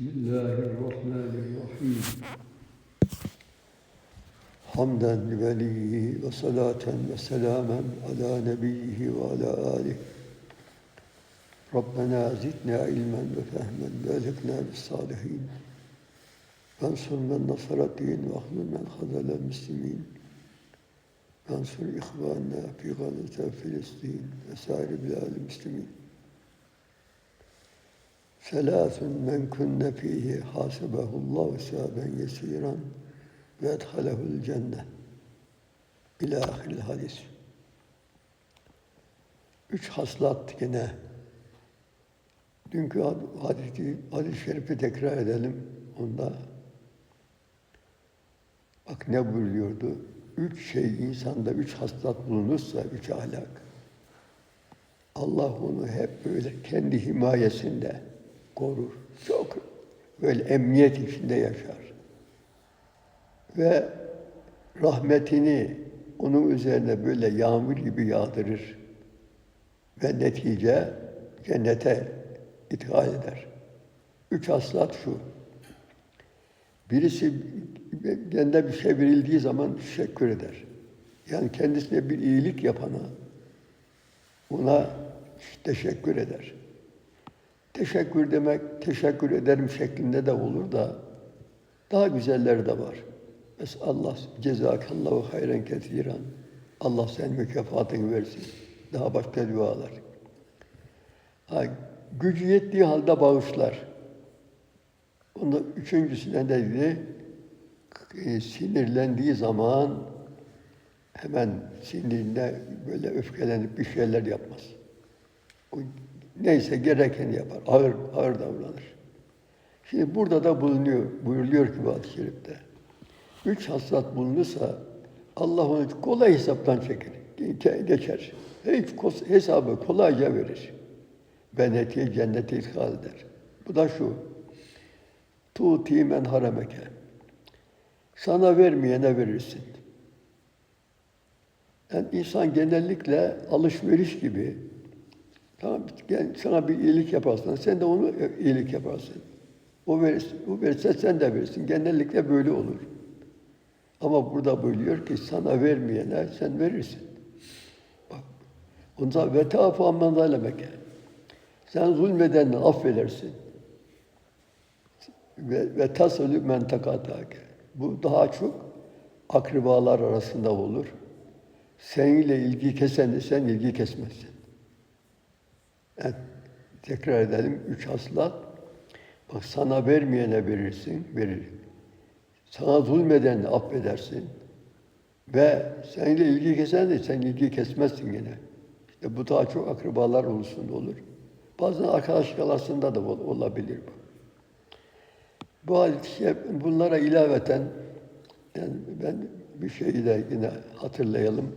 Bismillahirrahmanirrahim. Hamden li velihi ve salaten ve selamen ala nebiyhi ve ala alih. Rabbena zidna ilmen ve fehmen ve elhikna bis salihin. Vensur men nasaratin ve ahlul men hazelel muslimin. Vensur ihvanna fi galata Filistin ve sair bilal muslimin. Selâsün men künne fîhî hâsebehullahu sâben yesîran ve edhalehul cenne. İlâ hadis. Üç haslat gene. Dünkü hadis-i şerifi tekrar edelim onda. Bak ne buyuruyordu? Üç şey insanda üç haslat bulunursa, üç ahlak. Allah onu hep böyle kendi himayesinde, korur. Çok böyle emniyet içinde yaşar. Ve rahmetini onun üzerine böyle yağmur gibi yağdırır. Ve netice cennete ithal eder. Üç haslat şu. Birisi kendine bir şey verildiği zaman teşekkür eder. Yani kendisine bir iyilik yapana ona teşekkür eder. Teşekkür demek, teşekkür ederim şeklinde de olur da daha güzelleri de var. Mesela Allah cezakallahu hayren kesiran. Allah sen mükafatını versin. Daha başka dualar. Ha, gücü yettiği halde bağışlar. Onun üçüncüsüne de dedi, e, sinirlendiği zaman hemen sinirinde böyle öfkelenip bir şeyler yapmaz. O neyse gerekeni yapar. Ağır, ağır davranır. Şimdi burada da bulunuyor, buyuruluyor ki bu hadis-i şerifte. Üç hasrat bulunursa Allah onu kolay hesaptan çeker, ge- geçer. Hiç hesabı kolayca verir. Ve netice cennete ithal eder. Bu da şu. Tuğti men harameke. Sana vermeyene verirsin. Yani insan genellikle alışveriş gibi gel- sana bir iyilik yaparsan sen de onu iyilik yaparsın. O verirsin, o verirse sen de verirsin. Genellikle böyle olur. Ama burada buyuruyor ki sana vermeyene sen verirsin. Bak. Ondan ve taafu amman. Sen zulmedenle affedersin. Ve, ve tasalü men. Bu daha çok akrabalar arasında olur. Seninle ilgi kesen de sen ilgi kesmezsin. Yani tekrar edelim. Üç haslat. Bak sana vermeyene verirsin, verir. Sana zulmedenle affedersin. Ve seninle ilgi kesen de sen ilgi kesmezsin gene. İşte bu daha çok akrabalar ulusunda olur. Bazen arkadaşlık arasında da ol- olabilir bu. Bu şerif, bunlara ilaveten yani ben bir şeyi de yine hatırlayalım,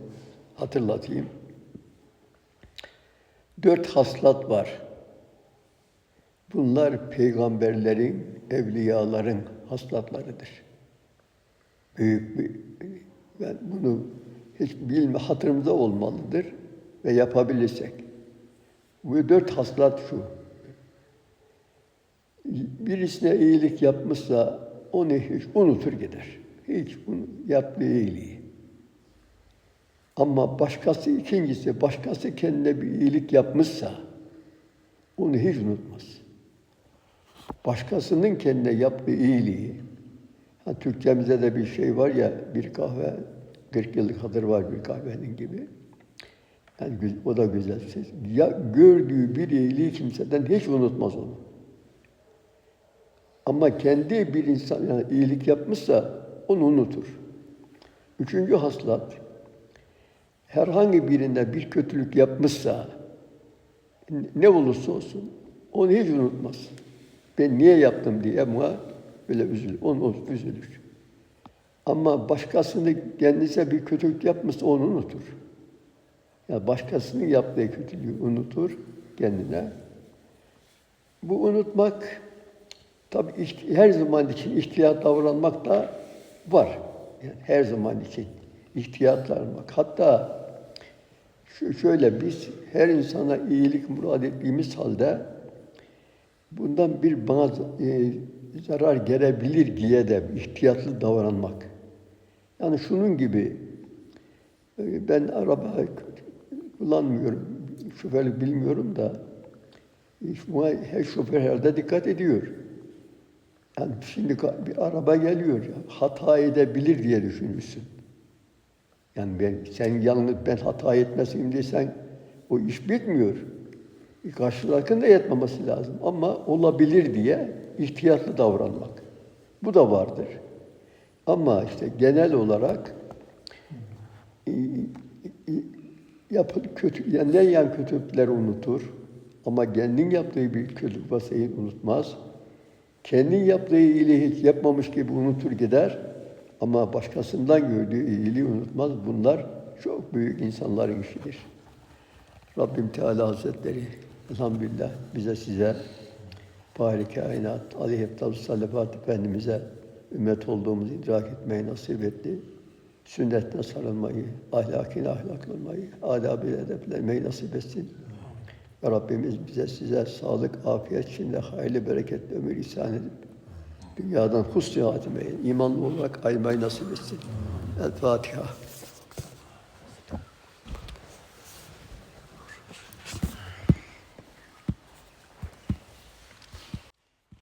hatırlatayım. Dört haslat var. Bunlar peygamberlerin, evliyaların haslatlarıdır. Büyük bir, ben bunu hiç bilme, hatırımızda olmalıdır ve yapabilirsek. Bu dört haslat şu. Birisine iyilik yapmışsa onu hiç unutur gider. Hiç bunu yaptığı iyiliği. Ama başkası ikincisi, başkası kendine bir iyilik yapmışsa onu hiç unutmaz. Başkasının kendine yaptığı iyiliği, ha, Türkçemizde de bir şey var ya, bir kahve, 40 yıllık hatır var bir kahvenin gibi. Yani o da güzel ses. Ya gördüğü bir iyiliği kimseden hiç unutmaz onu. Ama kendi bir insan yani iyilik yapmışsa onu unutur. Üçüncü haslat, herhangi birinde bir kötülük yapmışsa, ne olursa olsun onu hiç unutmaz. Ben niye yaptım diye ama böyle üzülür, onu üzülür. Ama başkasını kendisine bir kötülük yapmışsa onu unutur. Ya başkasının yaptığı kötülüğü unutur kendine. Bu unutmak tabii iht- her zaman için ihtiyat davranmak da var. Yani her zaman için ihtiyat davranmak. Hatta şu şöyle biz her insana iyilik murad ettiğimiz halde bundan bir bazı e, zarar gelebilir diye de ihtiyatlı davranmak. Yani şunun gibi e, ben araba kullanmıyorum, şoförlük bilmiyorum da e, buna her şoför herhalde dikkat ediyor. Yani şimdi bir araba geliyor, hata edebilir diye düşünürsün. Yani ben, sen yalnız ben hata etmeseyim desen o iş bitmiyor. Karşıdakinin da yetmemesi lazım. Ama olabilir diye ihtiyatlı davranmak. Bu da vardır. Ama işte genel olarak e, e, yapı kötü, yani yan kötülükleri unutur. Ama kendin yaptığı bir kötülük vasayı unutmaz. Kendin yaptığı iyiliği hiç yapmamış gibi unutur gider. Ama başkasından gördüğü iyiliği unutmaz. Bunlar çok büyük insanların işidir. Rabbim Teala Hazretleri elhamdülillah bize size Fahri Kainat, Ali Eftal Salafat Efendimiz'e ümmet olduğumuzu idrak etmeyi nasip etti. Sünnetine sarılmayı, ahlakine ahlaklanmayı, adab-ı edeplenmeyi nasip etsin. Ya Rabbimiz bize size sağlık, afiyet içinde hayırlı, bereketli ömür ihsan edip dünyadan husnü hatimeyi, imanlı olarak aymayı nasip etsin. El Fatiha.